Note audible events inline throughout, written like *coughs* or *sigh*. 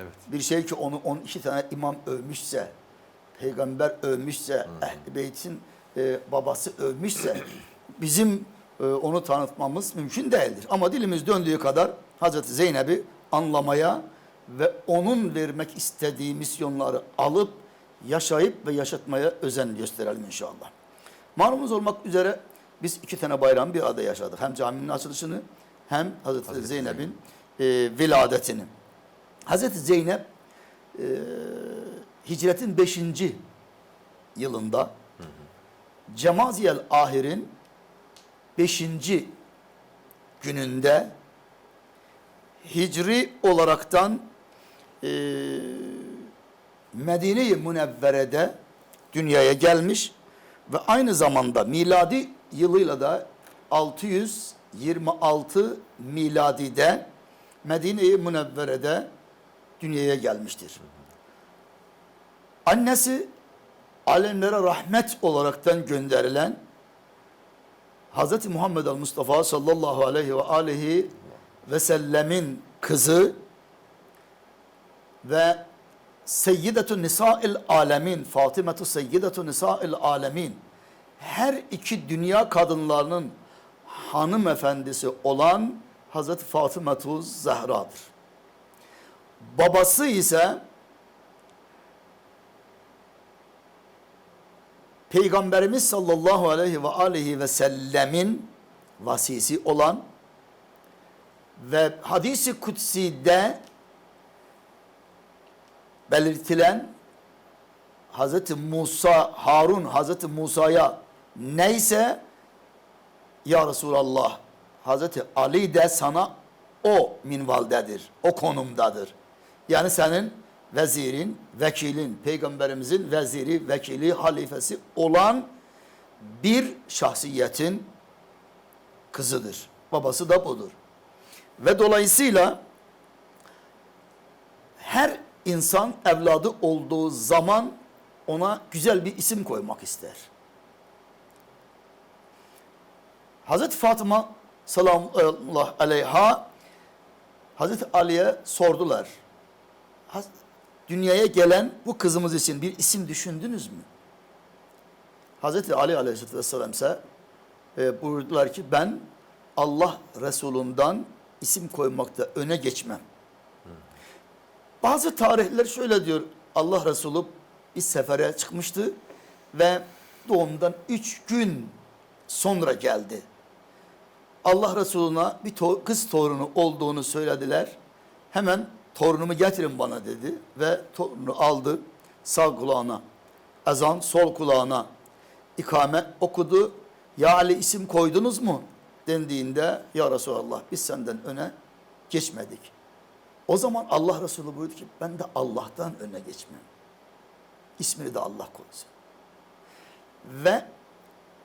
Evet. Bir şey ki onu 12 tane imam övmüşse, peygamber övmüşse, ehl-i beytin e, babası övmüşse *clears throat* bizim e, onu tanıtmamız mümkün değildir. Ama dilimiz döndüğü kadar Hazreti Zeynep'i anlamaya ve onun vermek istediği misyonları alıp yaşayıp ve yaşatmaya özen gösterelim inşallah. Malumunuz olmak üzere biz iki tane bayram bir arada yaşadık. Hem caminin açılışını hem Hazreti, Hazreti Zeynep'in e, viladetini. Hazreti Zeynep e, hicretin 5. yılında Cemaziyel Ahir'in 5. gününde Hicri olaraktan e, Medine-i Münevvere'de dünyaya gelmiş ve aynı zamanda miladi yılıyla da 626 miladide Medine-i Münevvere'de dünyaya gelmiştir. Annesi alemlere rahmet olaraktan gönderilen Hz. Muhammed Mustafa sallallahu aleyhi ve aleyhi ve sellemin kızı ve Seyyidetun Nisa'il Alemin, Fatimetu Seyyidetun Nisa'il Alemin her iki dünya kadınlarının hanımefendisi olan Hazreti Fatımetu Zehra'dır. Babası ise Peygamberimiz sallallahu aleyhi ve aleyhi ve sellemin vasisi olan ve hadisi kutsi'de belirtilen Hazreti Musa, Harun Hazreti Musa'ya neyse ya Resulallah Hazreti Ali de sana o minvaldedir, o konumdadır. Yani senin vezirin, vekilin, peygamberimizin veziri, vekili, halifesi olan bir şahsiyetin kızıdır. Babası da budur. Ve dolayısıyla her insan evladı olduğu zaman ona güzel bir isim koymak ister. Hazreti Fatıma sallallahu aleyha Hazreti Ali'ye sordular. "Haz- Dünyaya gelen bu kızımız için bir isim düşündünüz mü? Hazreti Ali aleyhisselatü vesselam ise e, buyurdular ki ben Allah Resulü'nden isim koymakta öne geçmem. Bazı tarihler şöyle diyor. Allah Resulü bir sefere çıkmıştı ve doğumdan üç gün sonra geldi. Allah Resulü'ne bir to- kız torunu olduğunu söylediler. Hemen torunumu getirin bana dedi ve torunu aldı sağ kulağına. Ezan sol kulağına ikame okudu. Ya Ali isim koydunuz mu? dendiğinde ya Resulallah biz senden öne geçmedik. O zaman Allah Resulü buyurdu ki ben de Allah'tan öne geçmem. İsmini de Allah koysun. Ve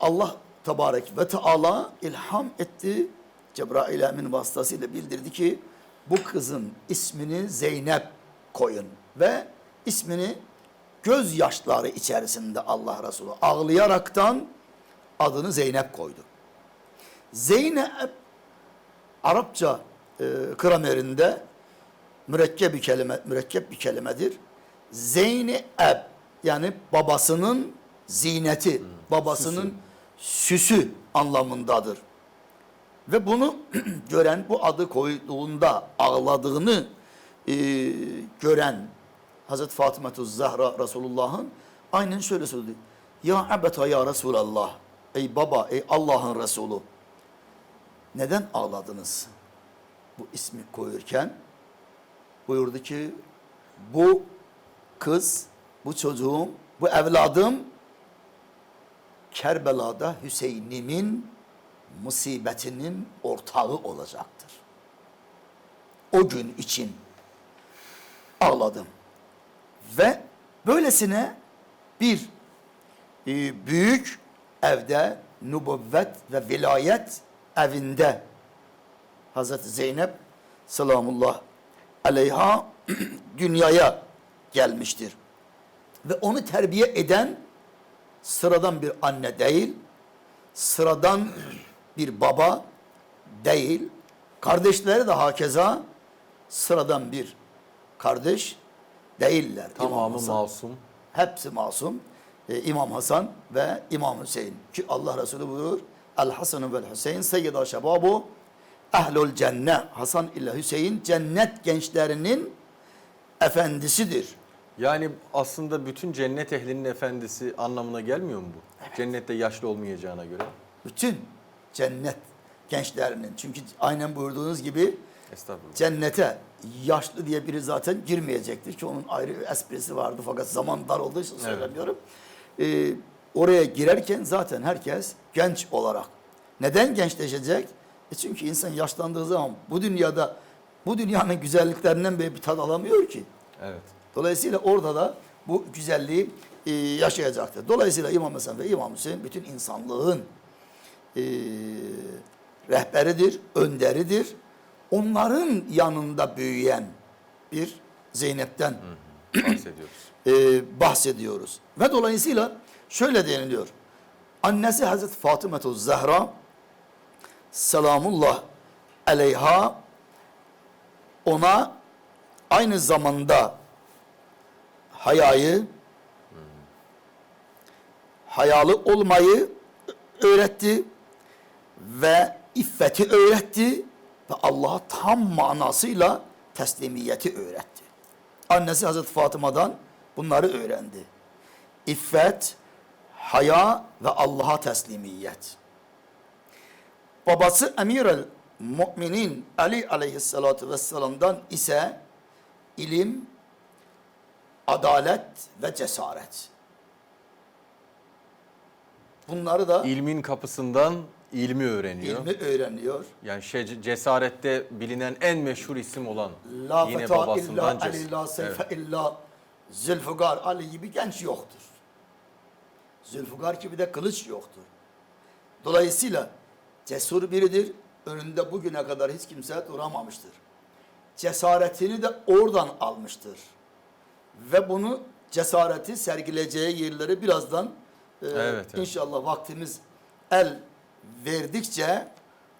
Allah Tebarek ve Teala ilham etti. Cebrail Emin vasıtasıyla bildirdi ki bu kızın ismini Zeynep koyun ve ismini gözyaşları içerisinde Allah Resulü ağlayaraktan adını Zeynep koydu. Zeynep Arapça e, kramerinde mürekkep bir kelime mürekkep bir kelimedir. Zeynep yani babasının zineti, babasının süsü. anlamındadır. Ve bunu *clears throat* gören bu adı koyduğunda ağladığını e, gören Hazreti Fatıma Zahra Resulullah'ın aynen şöyle söyledi. Ya abeta ya Resulallah. Ey baba, ey Allah'ın Resulü. Neden ağladınız? Bu ismi koyurken buyurdu ki bu kız, bu çocuğum, bu evladım Kerbela'da Hüseyin'imin musibetinin ortağı olacaktır. O gün için ağladım. Ve böylesine bir e, büyük evde nübüvvet ve vilayet evinde Hazreti Zeynep selamullah aleyha *clears throat* dünyaya gelmiştir. Ve onu terbiye eden sıradan bir anne değil, sıradan bir baba değil, kardeşleri de hakeza sıradan bir kardeş değiller. Tamamı masum. Hepsi masum. Ee, İmam Hasan ve İmam Hüseyin. Ki Allah Resulü buyurur. El Hasan ve Hüseyin seyyida şebabu ehlul cennet. Hasan ile Hüseyin cennet gençlerinin efendisidir. Yani aslında bütün cennet ehlinin efendisi anlamına gelmiyor mu bu? Cennette yaşlı olmayacağına göre. Bütün cennet gençlerinin. Çünkü aynen buyurduğunuz gibi cennete yaşlı diye biri zaten girmeyecektir ki onun ayrı bir esprisi vardı fakat zaman dar olduğu için söylemiyorum. Ee, oraya girerken zaten herkes genç olarak. Neden gençleşecek? E çünkü insan yaşlandığı zaman bu dünyada bu dünyanın güzelliklerinden bile bir tad alamıyor ki. Evet. Dolayısıyla orada da bu güzelliği e, yaşayacaktır. Dolayısıyla İmam Hasan ve İmam Hüseyin bütün insanlığın e, rehberidir, önderidir. Onların yanında büyüyen bir Zeynep'ten Bahsediyoruz. *clears throat* e, bahsediyoruz. Ve dolayısıyla şöyle deniliyor. Annesi Hazreti Fatıma Zehra selamullah aleyha ona aynı zamanda hayayı hayalı olmayı öğretti ve iffeti öğretti ve Allah'a tam manasıyla teslimiyeti öğretti. Annesi Hazreti Fatıma'dan bunları öğrendi. İffet, haya ve Allah'a teslimiyet. Babası Emir el Müminin Ali aleyhissalatu vesselam'dan ise ilim, adalet ve cesaret. Bunları da İlmin kapısından ilmi öğreniyor. ilmi öğreniyor. Yani şey, cesarette bilinen en meşhur isim olan La yine feta illa babasından Ali la seyfe Evet. illa Zülfügar Ali gibi genç yoktur. Zülfügar gibi de kılıç yoktur. Dolayısıyla cesur biridir. Önünde bugüne kadar hiç kimse duramamıştır. Cesaretini de oradan almıştır. Ve bunu cesareti sergileyeceği yerleri birazdan e, Evet, evet. inşallah vaktimiz el verdikçe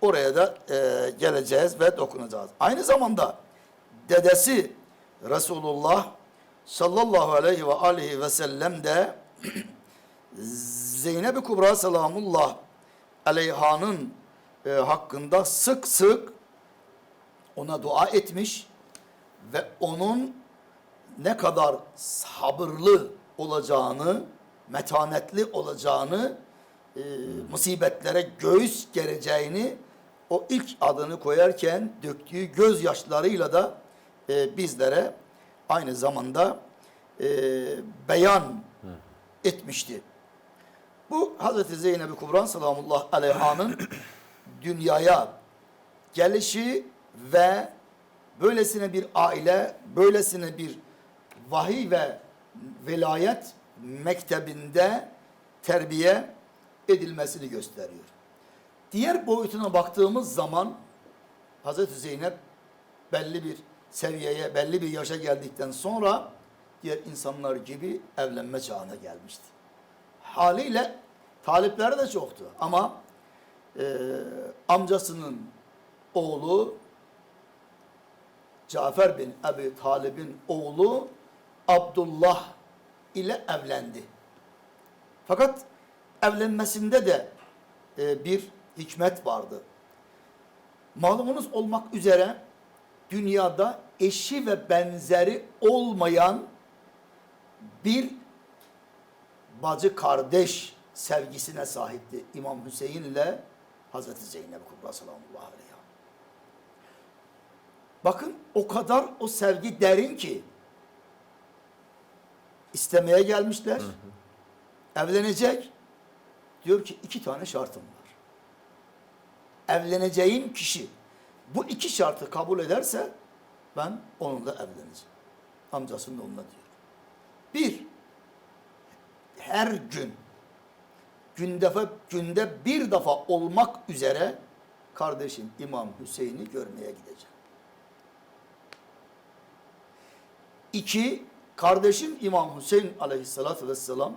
oraya da e, geleceğiz ve dokunacağız. Aynı zamanda dedesi Resulullah sallallahu aleyhi ve aleyhi ve sellem de *clears throat* Zeynep-i Kubra selamullah aleyhanın e, hakkında sık sık ona dua etmiş ve onun ne kadar sabırlı olacağını, metanetli olacağını, e, musibetlere göğüs gereceğini o ilk adını koyarken döktüğü gözyaşlarıyla da e, bizlere aynı zamanda e, beyan etmişti. Bu Hazreti Zeynep-i Kubran selamullah aleyhanın *coughs* dünyaya gelişi ve böylesine bir aile, böylesine bir vahiy ve velayet mektebinde terbiye edilmesini gösteriyor. Diğer boyutuna baktığımız zaman Hazreti Zeynep belli bir seviyeye, belli bir yaşa geldikten sonra diğer insanlar gibi evlenme çağına gelmişti. Haliyle talipleri de çoktu ama e, amcasının oğlu Cafer bin Ebi Talib'in oğlu Abdullah ile evlendi. Fakat evlenmesinde de e, bir hikmet vardı. Malumunuz olmak üzere dünyada eşi ve benzeri olmayan bir bacı kardeş sevgisine sahipti İmam Hüseyin ile Hazreti Zeynep Kubra sallallahu aleyhi Bakın o kadar o sevgi derin ki istemeye gelmişler. Evlenecek. Diyor ki iki tane şartım var. Evleneceğim kişi bu iki şartı kabul ederse ben onunla evleneceğim. Amcasının oğluna diyor. Bir, her gün günde, günde bir defa olmak üzere kardeşim İmam Hüseyin'i görmeye gideceğim. İki, kardeşim İmam Hüseyin aleyhissalatü vesselam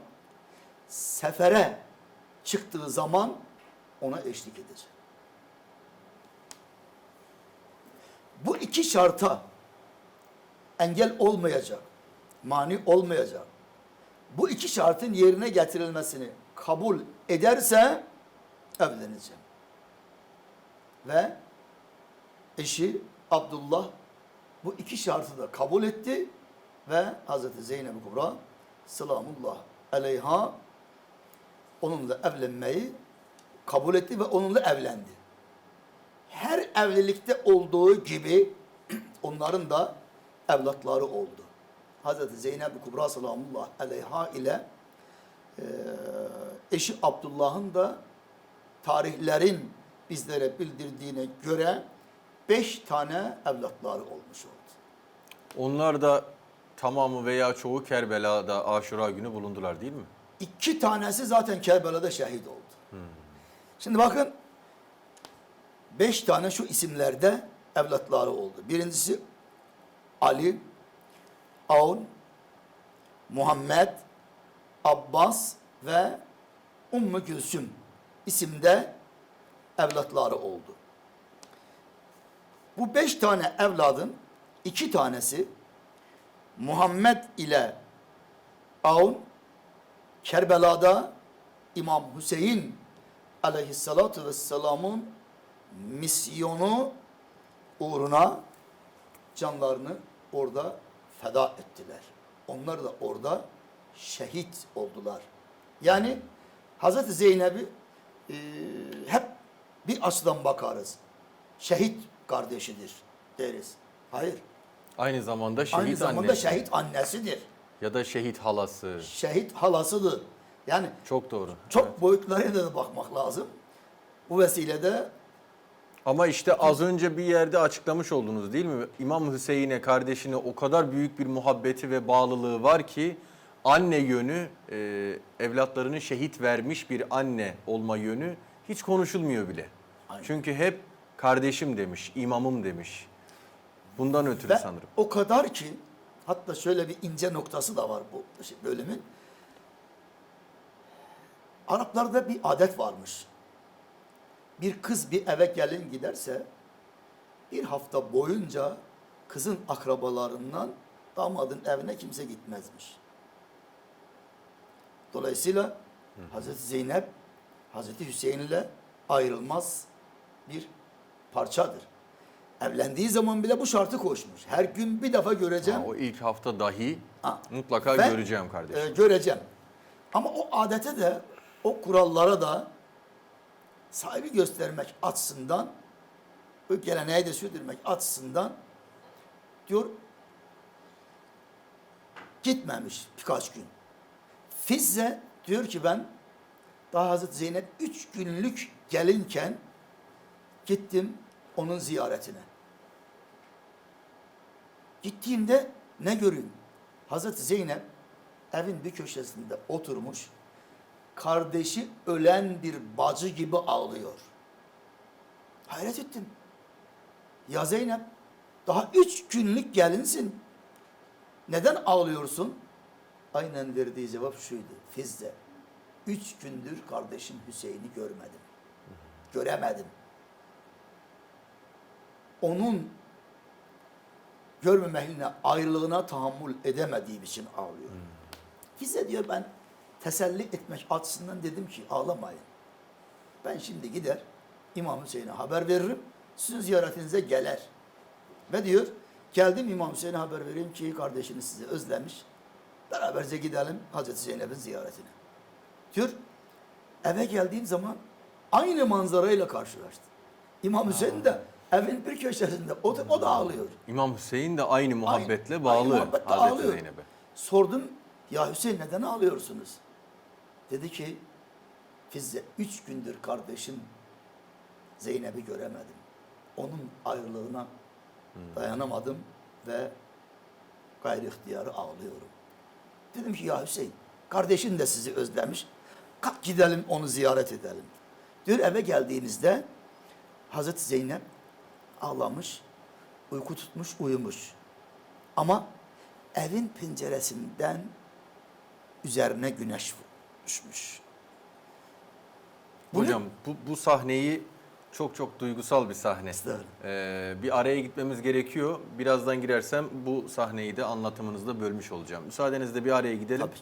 sefere çıktığı zaman ona eşlik edecek. Bu iki şarta engel olmayacak, mani olmayacak. Bu iki şartın yerine getirilmesini kabul ederse evleneceğim. Ve eşi Abdullah bu iki şartı da kabul etti ve Hazreti Zeynep Kubra selamullah aleyha onunla evlenmeyi kabul etti ve onunla evlendi. Her evlilikte olduğu gibi *clears throat* onların da evlatları oldu. Hazreti Zeynep Kubra selamullah aleyha ile eee, eşi Abdullah'ın da tarihlerin bizlere bildirdiğine göre beş tane evlatları olmuş oldu. Onlar da tamamı veya çoğu Kerbela'da Aşura günü bulundular değil mi? İki tanesi zaten Kerbela'da şehit oldu. Şimdi bakın beş tane şu isimlerde evlatları oldu. Birincisi Ali, Aun, Muhammed, Abbas ve Ümmü Gülsüm isimde evlatları oldu. Bu beş tane evladın iki tanesi Muhammed ile Aun Kerbela'da İmam Hüseyin aleyhissalatu vesselamın misyonu uğruna canlarını orada feda ettiler. Onlar da orada şehit oldular. Yani Hazreti Zeynep'i e, hep bir açıdan bakarız. Şehit kardeşidir deriz. Hayır. Aynı zamanda şehit Aynı zamanda annesi. şehit annesidir. Ya da şehit halası. Şehit halasıdır. Yani Çok doğru. çok Evet. boyutlarına da bakmak lazım. Bu vesilede Ama işte az önce bir yerde açıklamış oldunuz değil mi? İmam Hüseyin'e kardeşine o kadar büyük bir muhabbeti ve bağlılığı var ki anne yönü e, evlatlarını şehit vermiş bir anne olma yönü hiç konuşulmuyor bile. Aynen. Çünkü hep kardeşim demiş, imamım demiş. Bundan ötürü ve sanırım. o kadar ki hatta şöyle bir ince noktası da var bu şey- bölümün. Araplarda bir adet varmış. Bir kız bir eve gelin giderse bir hafta boyunca kızın akrabalarından damadın evine kimse gitmezmiş. Dolayısıyla Hazreti Zeynep Hazreti Hüseyin ile ayrılmaz bir parçadır. Evlendiği zaman bile bu şartı koşmuş. Her gün bir defa göreceğim. Ha, o ilk hafta dahi Ha. mutlaka Ve, göreceğim kardeşim. e, göreceğim. Ama o adete de o kurallara da sahibi göstermek açısından o geleneği de sürdürmek açısından diyor gitmemiş birkaç gün. Fizze diyor ki ben daha Hazreti Zeynep üç günlük gelinken gittim onun ziyaretine. Gittiğimde ne göreyim? Hazreti Zeynep evin bir köşesinde oturmuş, kardeşi ölen bir bacı gibi ağlıyor. Hayret ettim. Ya Zeynep, daha üç günlük gelinsin. Neden ağlıyorsun? Aynen verdiği cevap şuydu. Fizze, üç gündür kardeşim Hüseyin'i görmedim. Göremedim. Onun görmemekle ayrılığına tahammül edemediğim için ağlıyor. Bize diyor ben teselli etmek açısından dedim ki ağlamayın. Ben şimdi gider İmam Hüseyin'e haber veririm. Sizin ziyaretinize gelir. Ve diyor geldim İmam Hüseyin'e haber vereyim ki kardeşiniz sizi özlemiş. Beraberce gidelim Hazreti Zeynep'in ziyaretine. Diyor eve geldiğim zaman aynı manzarayla karşılaştım. İmam Hüseyin de evin bir köşesinde o da, o da ağlıyor. İmam Hüseyin de aynı muhabbetle Aynı- bağlı aynı muhabbetle Hazreti ağlıyor. Zeynep'e. Sordum ya Hüseyin neden ağlıyorsunuz? Dedi ki Fizze üç gündür kardeşim Zeynep'i göremedim. Onun ayrılığına dayanamadım ve gayri ihtiyarı ağlıyorum. Dedim ki ya Hüseyin kardeşin de sizi özlemiş. Kalk gidelim onu ziyaret edelim. Diyor eve geldiğimizde Hazreti Zeynep ağlamış, uyku tutmuş, uyumuş. Ama evin penceresinden üzerine güneş düşmüş. Bunu- Hocam bu, bu sahneyi Çok çok duygusal bir sahne. Ee, bir araya gitmemiz gerekiyor. Birazdan girersem bu sahneyi de anlatımınızda bölmüş olacağım. Müsaadenizle bir araya gidelim. Tabii ki.